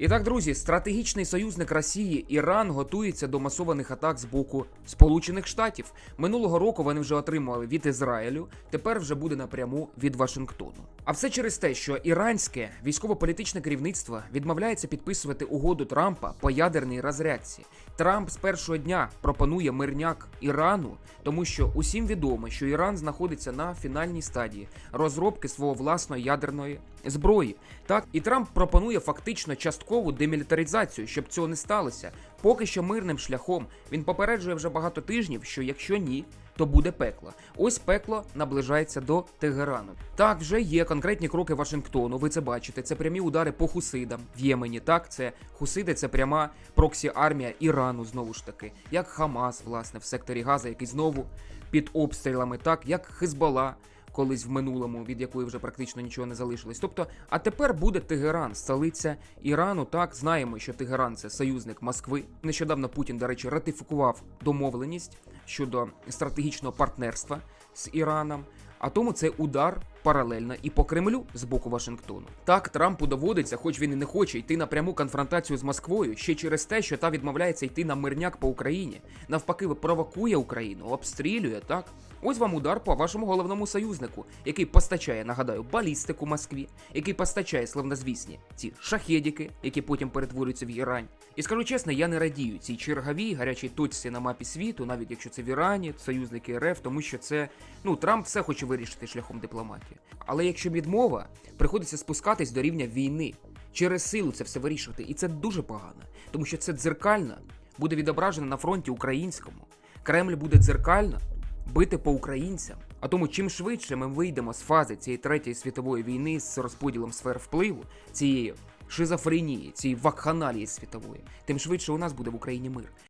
І так, друзі, стратегічний союзник Росії Іран готується до масованих атак з боку Сполучених Штатів. Минулого року вони вже отримували від Ізраїлю, тепер вже буде напряму від Вашингтону. А все через те, що іранське військово-політичне керівництво відмовляється підписувати угоду Трампа по ядерній розрядці. Трамп з першого дня пропонує мирняк Ірану, тому що усім відомо, що Іран знаходиться на фінальній стадії розробки свого власної ядерної зброї. Так, і Трамп пропонує фактично часткову демілітаризацію, щоб цього не сталося. Поки що мирним шляхом він попереджує вже багато тижнів, що якщо ні, то буде пекло. Ось пекло наближається до Тегерану. Так, вже є конкретні кроки Вашингтону. Ви це бачите. Це прямі удари по хусидам в Ємені. Так, це хусиди, це пряма проксі армія Ірану, знову ж таки, як Хамас, власне, в секторі Газа, який знову під обстрілами, так як Хизбала. Колись в минулому, від якої вже практично нічого не залишилось. Тобто, а тепер буде Тегеран, столиця Ірану. Так знаємо, що Тегеран це союзник Москви. Нещодавно Путін, до речі, ратифікував домовленість щодо стратегічного партнерства з Іраном. А тому це удар паралельно і по Кремлю з боку Вашингтону. Так Трампу доводиться, хоч він і не хоче йти на пряму конфронтацію з Москвою, ще через те, що та відмовляється йти на мирняк по Україні. Навпаки, провокує Україну, обстрілює так. Ось вам удар по вашому головному союзнику, який постачає, нагадаю, балістику Москві, який постачає славнозвісні ці шахедіки, які потім перетворюються в Ірань. І скажу чесно, я не радію цій черговій гарячій точці на мапі світу, навіть якщо це в Ірані, союзники РФ, тому що це ну Трамп все хоче вирішити шляхом дипломатії. Але якщо відмова, приходиться спускатись до рівня війни. Через силу це все вирішувати, і це дуже погано, тому що це дзеркально буде відображено на фронті українському. Кремль буде дзеркально бити по українцям. А тому, чим швидше ми вийдемо з фази цієї третьої світової війни з розподілом сфер впливу, цієї шизофренії, цієї вакханалії світової, тим швидше у нас буде в Україні мир.